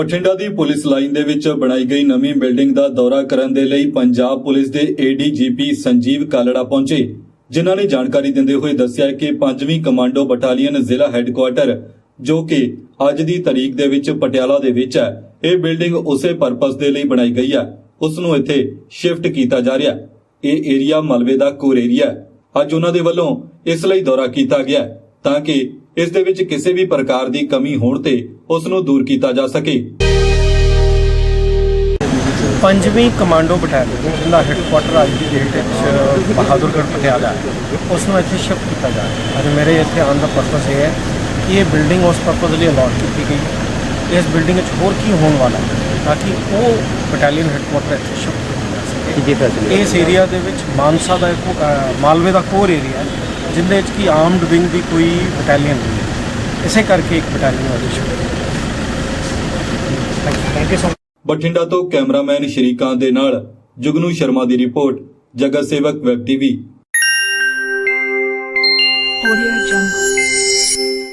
ਬਠਿੰਡਾ ਦੀ police line ਦੇ ਵਿੱਚ ਬਣਾਈ ਗਈ ਨਵੀਂ ਬਿਲਡਿੰਗ ਦਾ ਦੌਰਾ ਕਰਨ ਦੇ ਲਈ ਪੰਜਾਬ ਪੁਲਿਸ ਦੇ ਏਡੀਜੀਪੀ ਸੰਜੀਵ ਕਾਲੜਾ ਪਹੁੰਚੇ, ਜਿਨ੍ਹਾਂ ਨੇ ਜਾਣਕਾਰੀ ਦਿੰਦੇ ਹੋਏ ਦੱਸਿਆ ਕਿ 5ਵੀਂ ਕਮਾਂਡੋ ਬਟਾਲੀਅਨ ਜ਼ਿਲ੍ਹਾ ਹੈੱਡਕੁਆਰਟਰ ਜੋ ਕਿ ਅੱਜ ਦੀ ਤਾਰੀਖ ਦੇ ਵਿੱਚ ਪਟਿਆਲਾ ਦੇ ਵਿੱਚ ਹੈ, ਇਹ ਬਿਲਡਿੰਗ ਉਸੇ ਪਰਪਸ ਦੇ ਲਈ ਬਣਾਈ ਗਈ ਹੈ, ਉਸ ਨੂੰ ਇੱਥੇ ਸ਼ਿਫਟ ਕੀਤਾ ਜਾ ਰਿਹਾ ਇਹ ਏਰੀਆ ਮਲਵੇ ਦਾ ਕੋਰ ਏਰੀਆ ਅੱਜ ਉਹਨਾਂ ਦੇ ਵੱਲੋਂ ਇਸ ਲਈ ਦੌਰਾ ਕੀਤਾ ਗਿਆ ਤਾਂ ਕਿ ਇਸ ਦੇ ਵਿੱਚ ਕਿਸੇ ਵੀ ਪ੍ਰਕਾਰ ਦੀ ਕਮੀ ਹੋਣ ਤੇ ਉਸ ਨੂੰ ਦੂਰ ਕੀਤਾ ਜਾ ਸਕੇ। ਪੰਜਵੀਂ ਕਮਾਂਡੋ ਬਟਾਲੀਅਨ ਜਿਹਦਾ ਹੈੱਡਕੁਆਟਰ ਅੱਜ ਦੀ ਡੇਟ ਵਿੱਚ ਬਹਾਦਰਗੜ੍ਹ ਪਟਿਆਲਾ ਹੈ। ਉਸ ਨੂੰ ਇੱਥੇ ਸ਼ਿਫਟ ਕੀਤਾ ਜਾ ਰਿਹਾ ਹੈ। ਅੱਜ ਮੇਰੇ ਇੱਥੇ ਆਉਣ ਦਾ ਪਰਪਸ ਇਹ ਹੈ ਕਿ ਇਹ ਬਿਲਡਿੰਗ ਉਸ ਪਰਪਸ ਲਈ ਅਲਾਟ ਕੀਤੀ ਗਈ। ਹੈ ਇਸ ਬਿਲਡਿੰਗ ਵਿੱਚ ਹੋਰ ਕੀ ਹੋਣ ਵਾਲਾ ਹੈ ਤਾਂ ਕਿ ਉਹ ਬਟਾਲੀਅਨ ਹੈੱਡਕੁਆਟਰ ਇੱਥੇ ਸ਼ਿਫਟ ਕੀਤਾ ਜਾ ਸਕੇ। ਇਸ ਏਰੀਆ ਦੇ ਵਿੱਚ ਮਾਨਸਾ ਦਾ ਇੱਕ ਮਾਲਵੇ ਦਾ ਕੋਰ ਏਰੀਆ ਹੈ। ਜਿੰਦੇ ਵਿੱਚ ਕੀ ਆਰਮਡ ਵਿੰਗ ਦੀ ਕੋਈ ਬਟਾਲੀਅਨ ਨਹੀਂ ਹੈ। ਇਸੇ ਕਰਕੇ ਇੱਕ ਬਟਾਲੀਅਨ ਵਾਲੀ shift thank you so Bathinda ਤੋਂ ਕੈਮਰਾਮੈਨ ਸ਼੍ਰੀਕਾਂਤ ਦੇ ਨਾਲ ਜੁਗਨੂ ਸ਼ਰਮਾ ਦੀ ਰਿਪੋਰਟ ਜਗਤ ਸੇਵਕ ਵੈਬ ਟੀਵੀ। Audio Jungle.